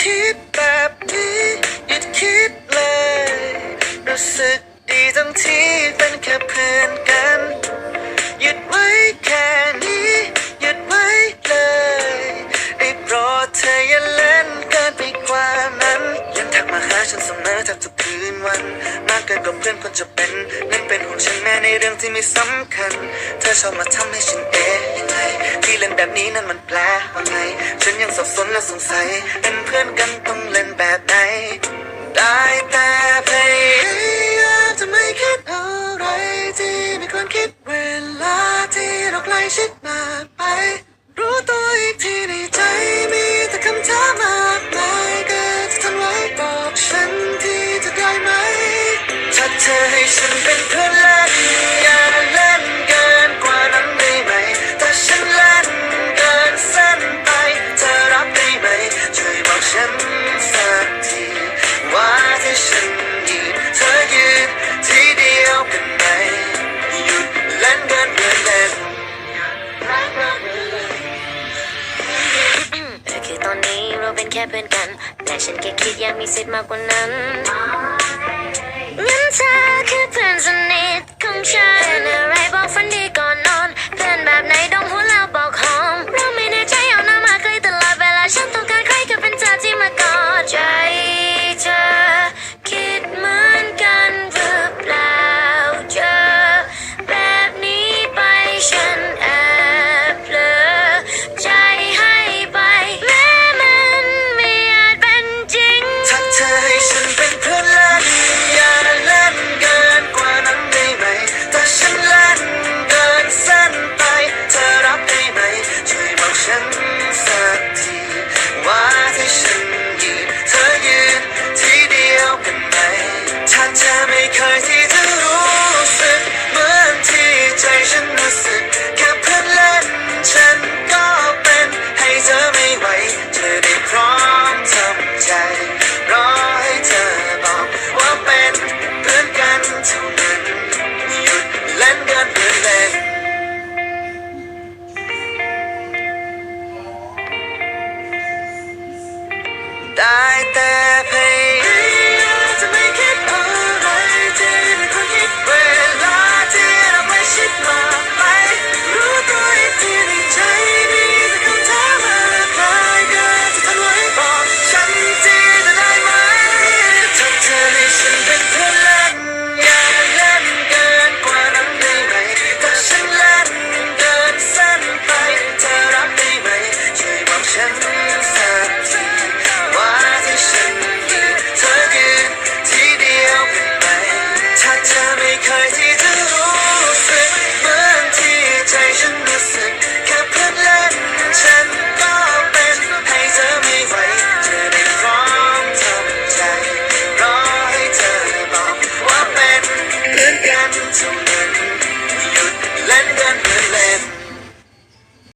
คิดแบบนี้หยุดคิดเลย รู้สึกดีทั้งที่เป็นแค่เพื่อนกันหยุดไว้แค่นี้หยุดไว้เลยได้โปรดเธออย่าเล่นเกินไปกว่านั้นยังทักมาหาฉันเสมอแทบทุกคืนวัน มากเกินกว่าเพื่อนคนจะเป็นนั่นเป็นห่วงฉันแม้ในเรื่องที่ไม่สำคัญ เธอชอบมาทำให้ฉันเอ๊ะยังไงที่เล่นแบบนี้นั่นมันแปลว่าไง ฉันยังสับสนและสงสัย เป็นเพื่อนกันต้องเล่นแบบไหน ได้แต่พยายามจะไม่คิดอะไรที่ไม่ควรคิดเวลาที่เราใกล้ชิดมากไป รู้ตัวอีกทีในใจมีแต่คำถามมากมายเกิดจะทำไว้บอกฉันที่จะได้ไหม ถ้าเธอให้ฉันเป็นเพื่อน แค่เพื่อนกัน แต่ฉันแค่คิดอยากมีสิทธิ์มากกว่านั้น